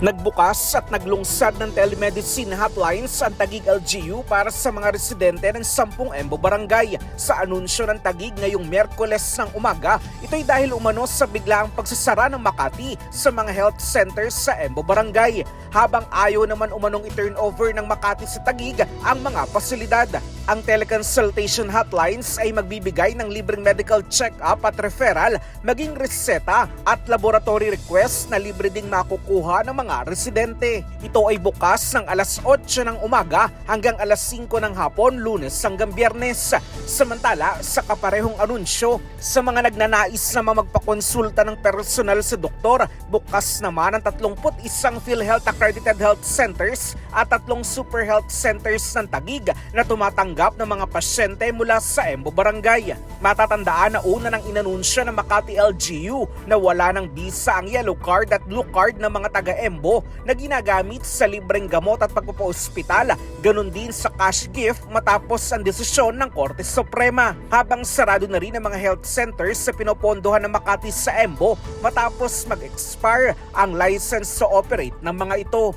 Nagbukas at naglungsad ng telemedicine hotlines ang Tagig LGU para sa mga residente ng 10 Embo Barangay. Sa anunsyo ng Tagig ngayong Merkules ng umaga, ito'y dahil umano sa biglaang pagsasara ng Makati sa mga health centers sa Embo Barangay. Habang ayaw naman umanong i-turn over ng Makati sa Tagig ang mga pasilidad. Ang teleconsultation hotlines ay magbibigay ng libreng medical check-up at referral, maging reseta at laboratory request na libre ding makukuha ng mga residente. Ito ay bukas ng alas 8 ng umaga hanggang alas 5 ng hapon, lunes hanggang biyernes. Samantala, sa kaparehong anunsyo, sa mga nagnanais na magpakonsulta ng personal sa doktor, bukas naman ang 31 PhilHealth accredited health centers at tatlong super health centers ng Tagig na tumatanggap ng mga pasyente mula sa Embo Barangay. Matatandaan na una nang inanunsyo ng Makati LGU na wala ng bisa ang yellow card at blue card ng mga taga-Embo na ginagamit sa libreng gamot at pagpapaospital, ganun din sa cash gift matapos ang desisyon ng Korte Suprema. Habang sarado na rin ang mga health centers sa pinopondohan ng Makati sa Embo matapos mag-expire ang license to operate ng mga ito